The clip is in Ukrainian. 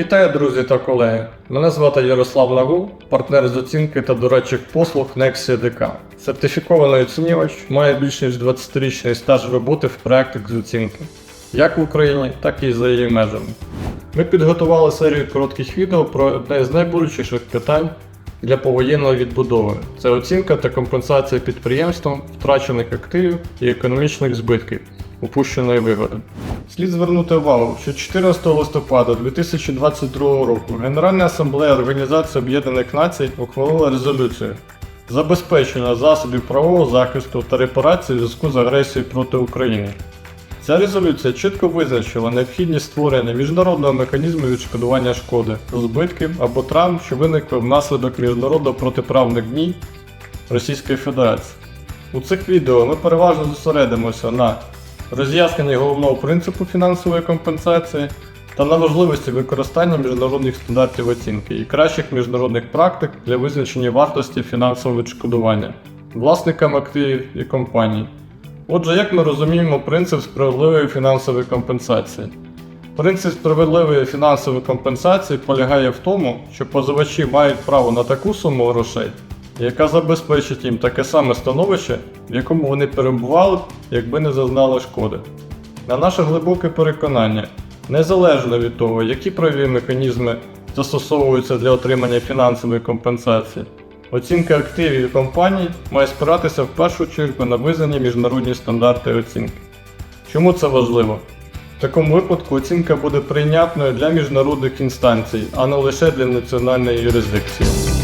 Вітаю, друзі та колеги. Мене звати Ярослав Нагул, партнер з оцінки та дорадчих послуг Nexia DK. Сертифікований оцінювач, має більш ніж 20-річний стаж роботи в проектах з оцінки, як в Україні, так і за її межами. Ми підготували серію коротких відео про одне з найболючіших питань для повоєнної відбудови це оцінка та компенсація підприємствам втрачених активів і економічних збитків, упущеної вигоди. Слід звернути увагу, що 14 листопада 2022 року Генеральна асамблея Організації Об'єднаних Націй ухвалила резолюцію забезпечення засобів правового захисту та репарації в зв'язку з агресією проти України. Ця резолюція чітко визначила необхідність створення міжнародного механізму відшкодування шкоди, збитків або травм, що виникли внаслідок міжнародно протиправних дій Російської Федерації. У цих відео ми переважно зосередимося на роз'ясненні головного принципу фінансової компенсації та на важливості використання міжнародних стандартів оцінки і кращих міжнародних практик для визначення вартості фінансового відшкодування власникам активів і компаній. Отже, як ми розуміємо принцип справедливої фінансової компенсації? Принцип справедливої фінансової компенсації полягає в тому, що позивачі мають право на таку суму грошей, яка забезпечить їм таке саме становище, в якому вони перебували, якби не зазнали шкоди. На наше глибоке переконання, незалежно від того, які правові механізми застосовуються для отримання фінансової компенсації, оцінка активів компаній має спиратися в першу чергу на визнані міжнародні стандарти оцінки. Чому це важливо? В такому випадку оцінка буде прийнятною для міжнародних інстанцій, а не лише для національної юрисдикції.